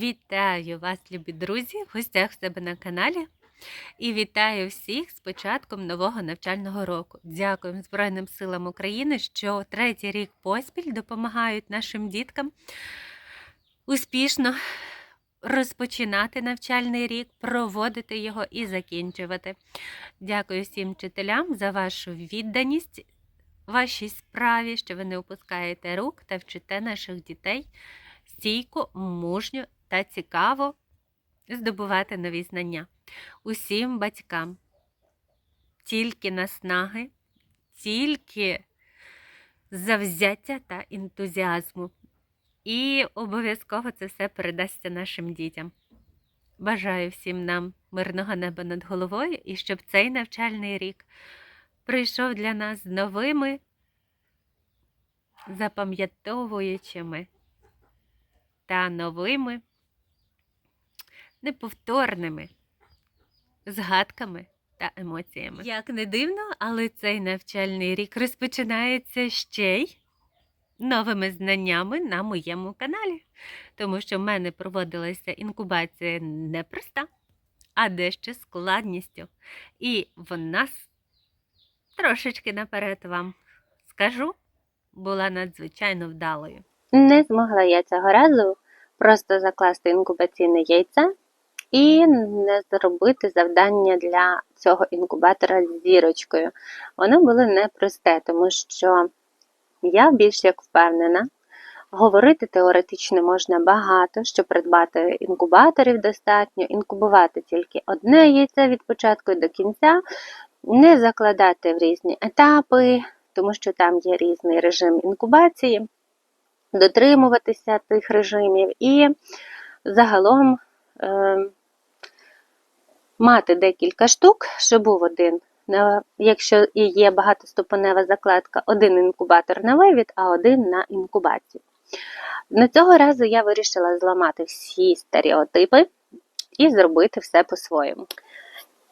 Вітаю вас, любі друзі, в гостях в себе на каналі. І вітаю всіх з початком нового навчального року. Дякуємо Збройним силам України, що третій рік поспіль допомагають нашим діткам успішно розпочинати навчальний рік, проводити його і закінчувати. Дякую всім вчителям за вашу відданість вашій справі, що ви не опускаєте рук та вчите наших дітей стійко, мужньо та цікаво здобувати нові знання. Усім батькам тільки наснаги, тільки завзяття та ентузіазму. І обов'язково це все передасться нашим дітям. Бажаю всім нам мирного неба над головою і щоб цей навчальний рік прийшов для нас з новими запам'ятовуючими та новими неповторними згадками та емоціями. Як не дивно, але цей навчальний рік розпочинається ще й новими знаннями на моєму каналі, тому що в мене проводилася інкубація не проста, а дещо складністю. І вона с- трошечки наперед вам скажу, була надзвичайно вдалою. Не змогла я цього разу просто закласти інкубаційне яйце і не зробити завдання для цього інкубатора з зірочкою. Воно було непросте, тому що я більш як впевнена, говорити теоретично можна багато, щоб придбати інкубаторів достатньо, інкубувати тільки одне яйце від початку до кінця, не закладати в різні етапи, тому що там є різний режим інкубації дотримуватися тих режимів і загалом е, мати декілька штук, щоб був один. Якщо і є багатоступенева закладка, один інкубатор на вивід, а один на інкубацію. На цього разу я вирішила зламати всі стереотипи і зробити все по-своєму.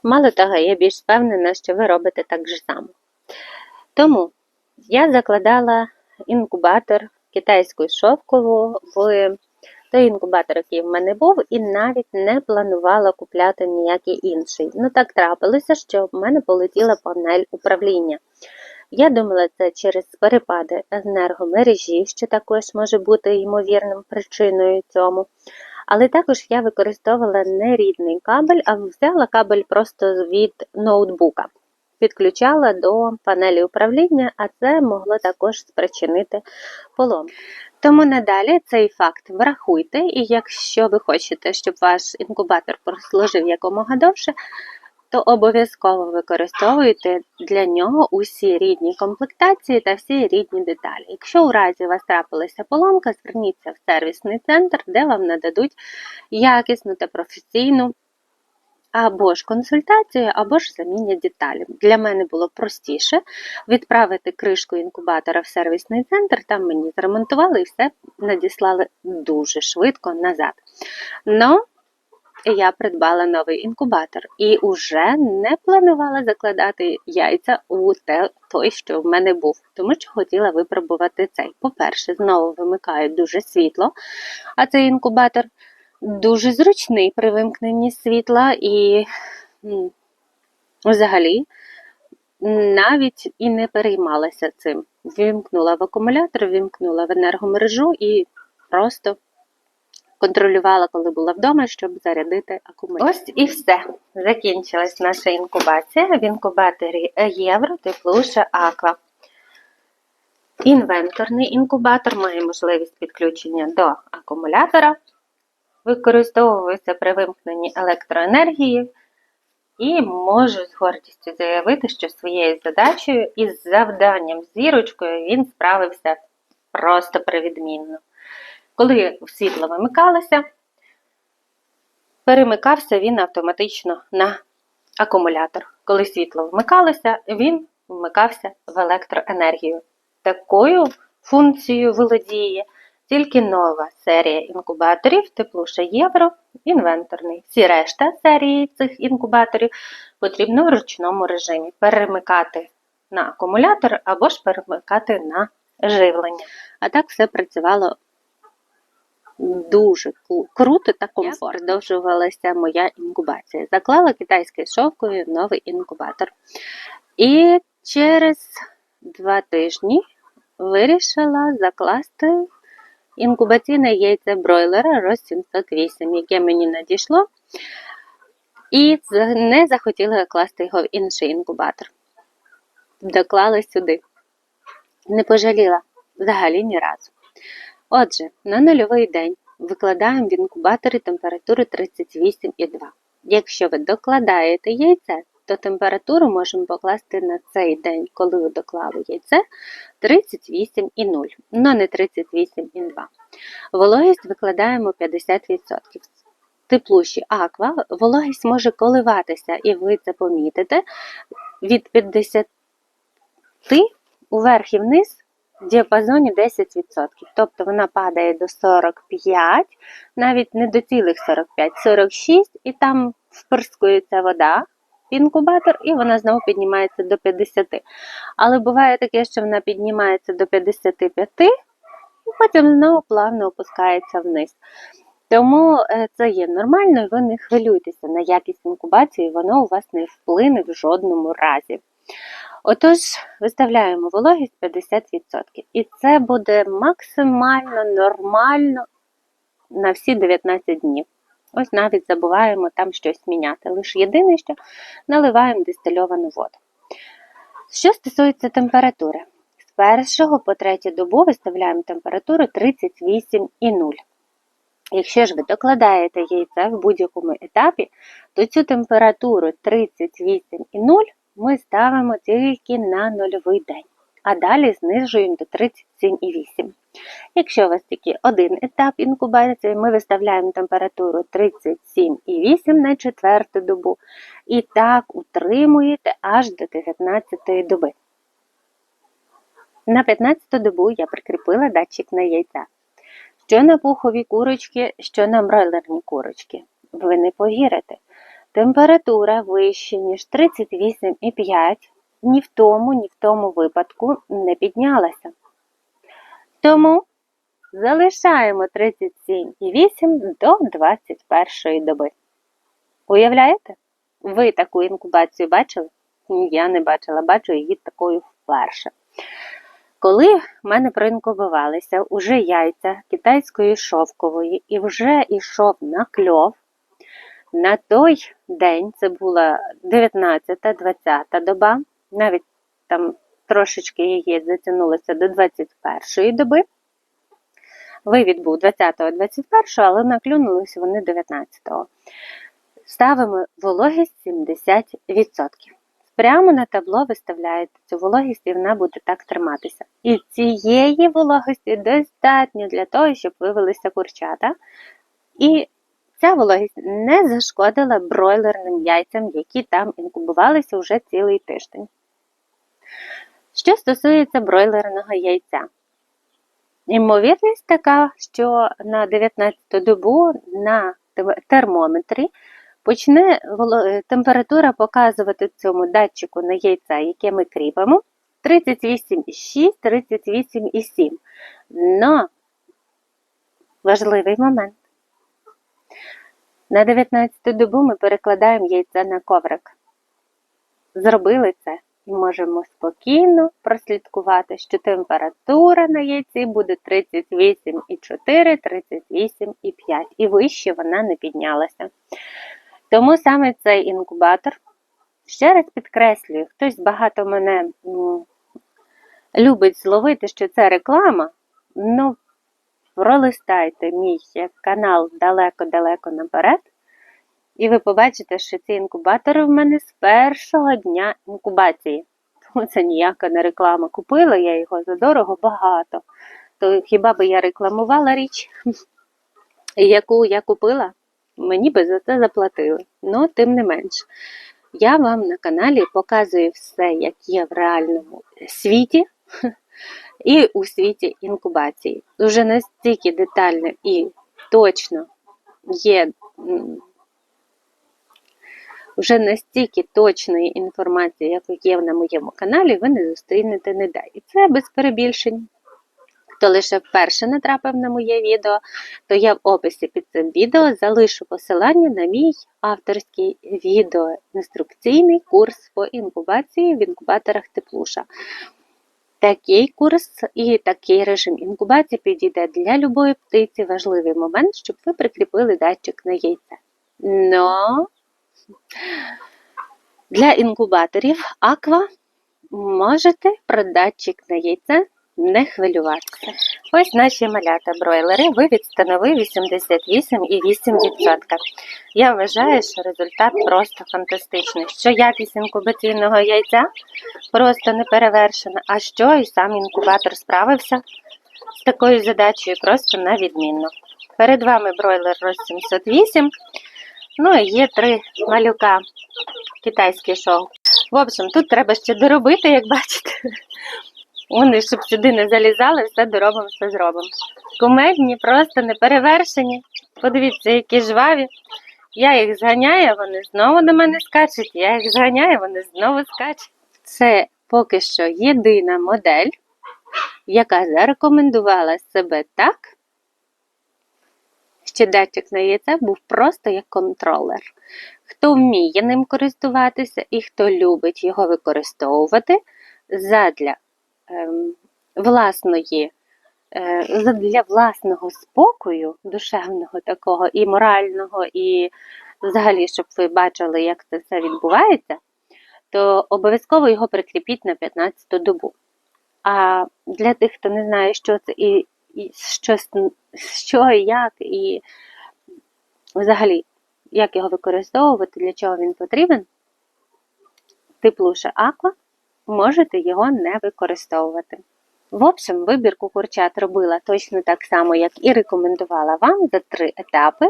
Мало того, я більш впевнена, що ви робите так же само. Тому я закладала інкубатор китайську шовкову в той інкубатор, який в мене був, і навіть не планувала купляти ніякий інший. Ну так трапилося, що в мене полетіла панель управління. Я думала, це через перепади енергомережі, що також може бути ймовірним причиною цьому. Але також я використовувала не рідний кабель, а взяла кабель просто від ноутбука підключала до панелі управління, а це могло також спричинити полом. Тому надалі цей факт врахуйте, і якщо ви хочете, щоб ваш інкубатор прослужив якомога довше, то обов'язково використовуйте для нього усі рідні комплектації та всі рідні деталі. Якщо у разі у вас трапилася поломка, зверніться в сервісний центр, де вам нададуть якісну та професійну або ж консультацію, або ж замінять деталі. Для мене було простіше відправити кришку інкубатора в сервісний центр, там мені зремонтували і все надіслали дуже швидко назад. Но я придбала новий інкубатор і вже не планувала закладати яйця у те, той, що в мене був, тому що хотіла випробувати цей. По-перше, знову вимикають дуже світло, а цей інкубатор дуже зручний при вимкненні світла і взагалі навіть і не переймалася цим. Вімкнула в акумулятор, вімкнула в енергомережу і просто контролювала, коли була вдома, щоб зарядити акумулятор. Ось і все. Закінчилась наша інкубація в інкубаторі Євро Теплуша Аква. Інвенторний інкубатор має можливість підключення до акумулятора, використовується при вимкненні електроенергії, і можу з гордістю заявити, що своєю задачею із завданням зірочкою він справився просто привідмінно. Коли світло вимикалося, перемикався він автоматично на акумулятор. Коли світло вмикалося, він вмикався в електроенергію. Такою функцією володіє тільки нова серія інкубаторів Теплуша Євро інвенторний. Всі решта серії цих інкубаторів потрібно в ручному режимі перемикати на акумулятор або ж перемикати на живлення. А так все працювало дуже круто та комфортно. Продовжувалася моя інкубація. Заклала китайською шовкою новий інкубатор. І через два тижні вирішила закласти інкубаційне яйце бройлера роз 708, яке мені надійшло. І не захотіла класти його в інший інкубатор. Доклала сюди. Не пожаліла взагалі ні разу. Отже, на нульовий день викладаємо в інкубаторі температуру 38,2. Якщо ви докладаєте яйце, то температуру можемо покласти на цей день, коли ви доклали яйце 38,0, але не 38,2. Вологість викладаємо 50%. Теплуші аква, вологість може коливатися, і ви це помітите, від 50 уверх і вниз в діапазоні 10%. Тобто вона падає до 45, навіть не до цілих 45, 46, і там впирскується вода інкубатор, і вона знову піднімається до 50. Але буває таке, що вона піднімається до 55, і потім знову плавно опускається вниз. Тому е, це є нормально, і ви не хвилюйтеся на якість інкубації, воно у вас не вплине в жодному разі. Отож, виставляємо вологість 50%. І це буде максимально нормально на всі 19 днів. Ось навіть забуваємо там щось міняти. Лише єдине, що наливаємо дистильовану воду. Що стосується температури, з першого по третю добу виставляємо температуру 38,0. Якщо ж ви докладаєте яйце в будь-якому етапі, то цю температуру 38,0 ми ставимо тільки на нульовий день, а далі знижуємо до 37,8. Якщо у вас тільки один етап інкубації, ми виставляємо температуру 37,8 на четверту добу і так утримуєте аж до 19 доби. На 15 добу я прикріпила датчик на яйця. Що на пухові курочки, що на бройлерні курочки. Ви не повірите. Температура вища, ніж 38,5 ні в тому, ні в тому випадку не піднялася. Тому залишаємо 37,8 до 21 доби. Уявляєте? Ви таку інкубацію бачили? Я не бачила, бачу її такою вперше. Коли в мене проінкубувалися уже яйця китайської шовкової і вже йшов на кльов, на той день це була 19-20 доба, навіть там трошечки яєць затягнулося до 21 доби. Вивід був 20-21, але наклюнулися вони 19-го. Ставимо вологість 70%. Прямо на табло виставляєте цю вологість, і вона буде так триматися. І цієї вологості достатньо для того, щоб вивелися курчата. І ця вологість не зашкодила бройлерним яйцям, які там інкубувалися вже цілий тиждень. Що стосується бройлерного яйця, ймовірність така, що на 19 добу на термометрі почне температура показувати цьому датчику на яйця, яке ми кріпимо, 38,6, 38,7. Но важливий момент. На 19 добу ми перекладаємо яйце на коврик. Зробили це і можемо спокійно прослідкувати, що температура на яйці буде 38,4, 38,5 і вище вона не піднялася. Тому саме цей інкубатор, ще раз підкреслюю, хтось багато мене любить зловити, що це реклама, ну пролистайте мій канал далеко-далеко наперед, і ви побачите, що ці інкубатори в мене з першого дня інкубації. Тому це ніяка не реклама. Купила я його за дорого багато. То хіба би я рекламувала річ, яку я купила? Мені би за це заплатили. Ну, тим не менш, я вам на каналі показую все, як є в реальному світі і у світі інкубації. Уже настільки детально і точно є. Вже настільки точної інформації, як є на моєму каналі, ви не зустрінете ніде. І це без перебільшень. Хто лише вперше натрапив на моє відео, то я в описі під цим відео залишу посилання на мій авторський відеоінструкційний курс по інкубації в інкубаторах Теплуша. Такий курс і такий режим інкубації підійде для любої птиці. Важливий момент, щоб ви прикріпили датчик на яйце. Но для інкубаторів Аква можете про датчик на яйце не хвилюватися. Ось наші малята бройлери вивід становив 88,8%. Я вважаю, що результат просто фантастичний. Що якість інкубаційного яйця просто не перевершена, а що і сам інкубатор справився з такою задачею просто на відмінно. Перед вами бройлер Рос 708. Ну і є три малюка китайський шоу. В общем, тут треба ще доробити, як бачите. Вони, щоб сюди не залізали, все доробимо, все зробимо. Кумедні, просто не перевершені. Подивіться, які жваві. Я їх зганяю, вони знову до мене скачуть. Я їх зганяю, вони знову скачуть. Це поки що єдина модель, яка зарекомендувала себе так, датчик на яйце був просто як контролер. Хто вміє ним користуватися і хто любить його використовувати задля ем, власної, е, задля власного спокою, душевного такого, і морального, і взагалі, щоб ви бачили, як це все відбувається, то обов'язково його прикріпіть на 15-ту добу. А для тих, хто не знає, що це і, і що, що і як, і взагалі, як його використовувати, для чого він потрібен, теплуша аква, можете його не використовувати. В общем, вибірку курчат робила точно так само, як і рекомендувала вам за три етапи.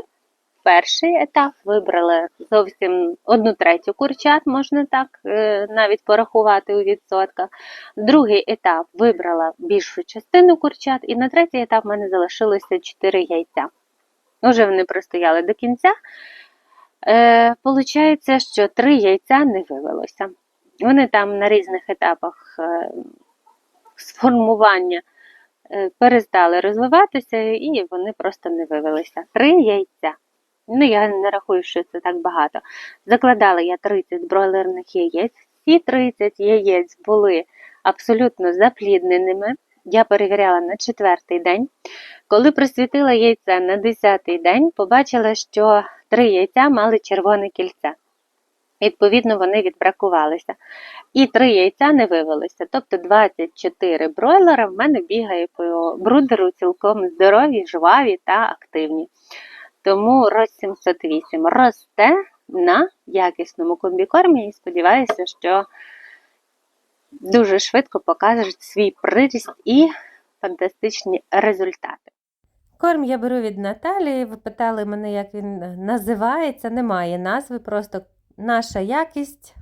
Перший етап вибрала зовсім одну третю курчат, можна так е, навіть порахувати у відсотках. Другий етап вибрала більшу частину курчат, і на третій етап в мене залишилося 4 яйця. Уже вони простояли до кінця. Е, Получається, що 3 яйця не вивелося. Вони там на різних етапах е, сформування е, перестали розвиватися, і вони просто не вивелися. Три яйця. Ну, я не рахую, що це так багато. Закладала я 30 бройлерних яєць. Всі 30 яєць були абсолютно заплідненими. Я перевіряла на четвертий день. Коли просвітила яйце на 10-й день, побачила, що три яйця мали червоне кільце. Відповідно, вони відбракувалися. І три яйця не вивелися. Тобто 24 бройлера в мене бігає по брудеру цілком здорові, жваві та активні. Тому роз 708 росте на якісному комбікормі і сподіваюся, що дуже швидко покаже свій приріст і фантастичні результати. Корм я беру від Наталії. Ви питали мене, як він називається. Немає назви, просто наша якість,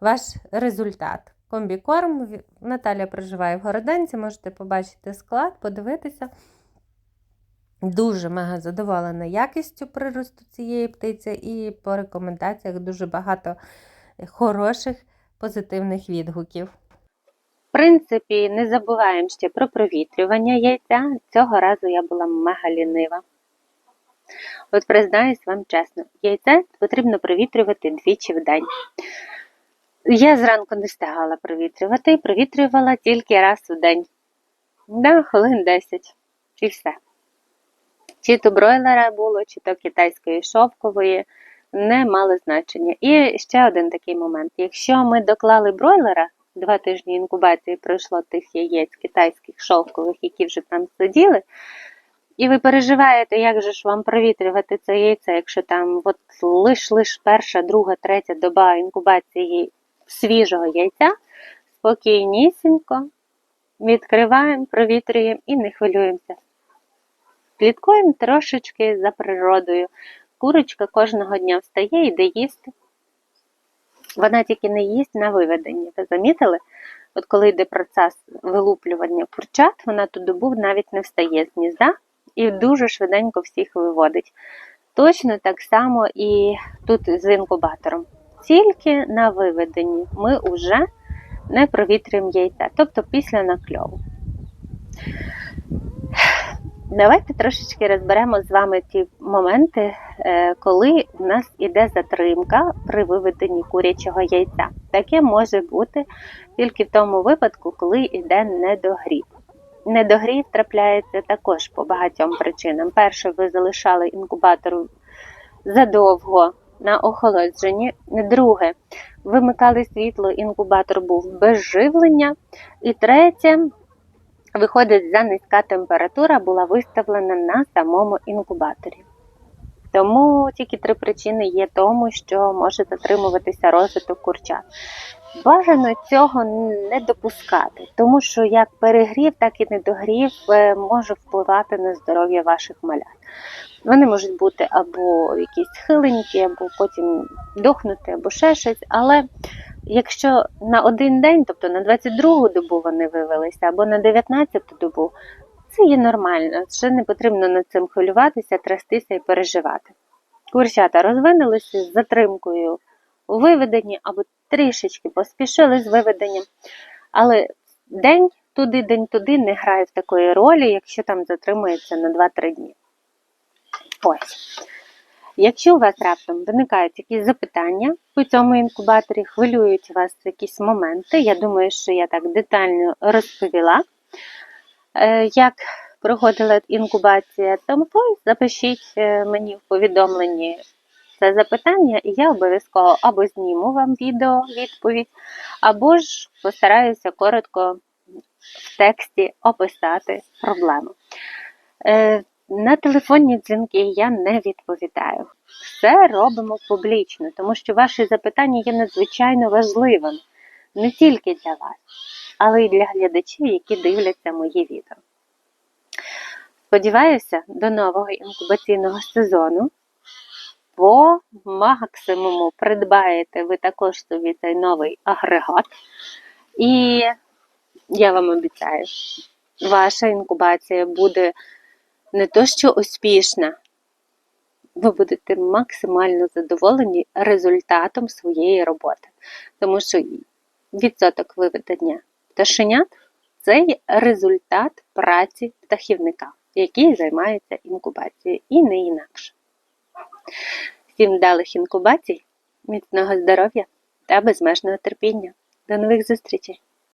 ваш результат. Комбікорм. Наталя проживає в Городенці, можете побачити склад, подивитися. Дуже мега задоволена якістю приросту цієї птиці, і по рекомендаціях дуже багато хороших позитивних відгуків. В принципі, не забуваємо ще про провітрювання яйця. Цього разу я була мега лінива. От признаюсь вам чесно, яйце потрібно провітрювати двічі в день. Я зранку не встигала провітрювати, провітрювала тільки раз в день. Да, хвилин 10. І все. Чи то бройлера було, чи то китайської шовкової, не мало значення. І ще один такий момент. Якщо ми доклали бройлера, два тижні інкубації пройшло тих яєць китайських шовкових, які вже там сиділи, і ви переживаєте, як же ж вам провітрювати це яйце, якщо там от лиш-лиш перша, друга, третя доба інкубації свіжого яйця, спокійнісінько відкриваємо, провітрюємо і не хвилюємося. Слідкуємо трошечки за природою. Курочка кожного дня встає йде їсти. Вона тільки не їсть на виведенні. Ви замітили? От коли йде процес вилуплювання курчат, вона ту добу навіть не встає з гнізда і дуже швиденько всіх виводить. Точно так само і тут з інкубатором. Тільки на виведенні ми вже не провітрюємо яйця, тобто після накльову. Давайте трошечки розберемо з вами ті моменти, е, коли у нас іде затримка при виведенні курячого яйця. Таке може бути тільки в тому випадку, коли йде недогрів. Недогрів трапляється також по багатьом причинам. Перше, ви залишали інкубатор задовго на охолодженні. Друге, вимикали світло, інкубатор був без живлення. І третє, виходить, за низька температура була виставлена на самому інкубаторі. Тому тільки три причини є тому, що може затримуватися розвиток курчат. Бажано цього не допускати, тому що як перегрів, так і недогрів е, може впливати на здоров'я ваших малят. Вони можуть бути або якісь хиленькі, або потім дохнути, або ще щось. Але якщо на один день, тобто на 22-гу добу вони вивелися, або на 19-ту добу, це є нормально. Ще не потрібно над цим хвилюватися, трястися і переживати. Курчата розвинулися з затримкою у виведенні або трішечки поспішили з виведенням, але день туди, день туди не грає в такої ролі, якщо там затримується на 2-3 дні. Ось. Якщо у вас раптом виникають якісь запитання по цьому інкубаторі, хвилюють вас якісь моменти, я думаю, що я так детально розповіла, е, як проходила інкубація, тому запишіть е, мені в повідомленні це запитання, і я обов'язково або зніму вам відео відповідь, або ж постараюся коротко в тексті описати проблему. На телефонні дзвінки я не відповідаю. Все робимо публічно, тому що ваші запитання є надзвичайно важливими не тільки для вас, але й для глядачів, які дивляться мої відео. Сподіваюся, до нового інкубаційного сезону по максимуму придбаєте ви також собі цей новий агрегат. І я вам обіцяю, ваша інкубація буде не то що успішна, ви будете максимально задоволені результатом своєї роботи. Тому що відсоток виведення пташенят це результат праці птахівника, який займається інкубацією, і не інакше. Всім вдалих інкубацій, міцного здоров'я та безмежного терпіння. До нових зустрічей!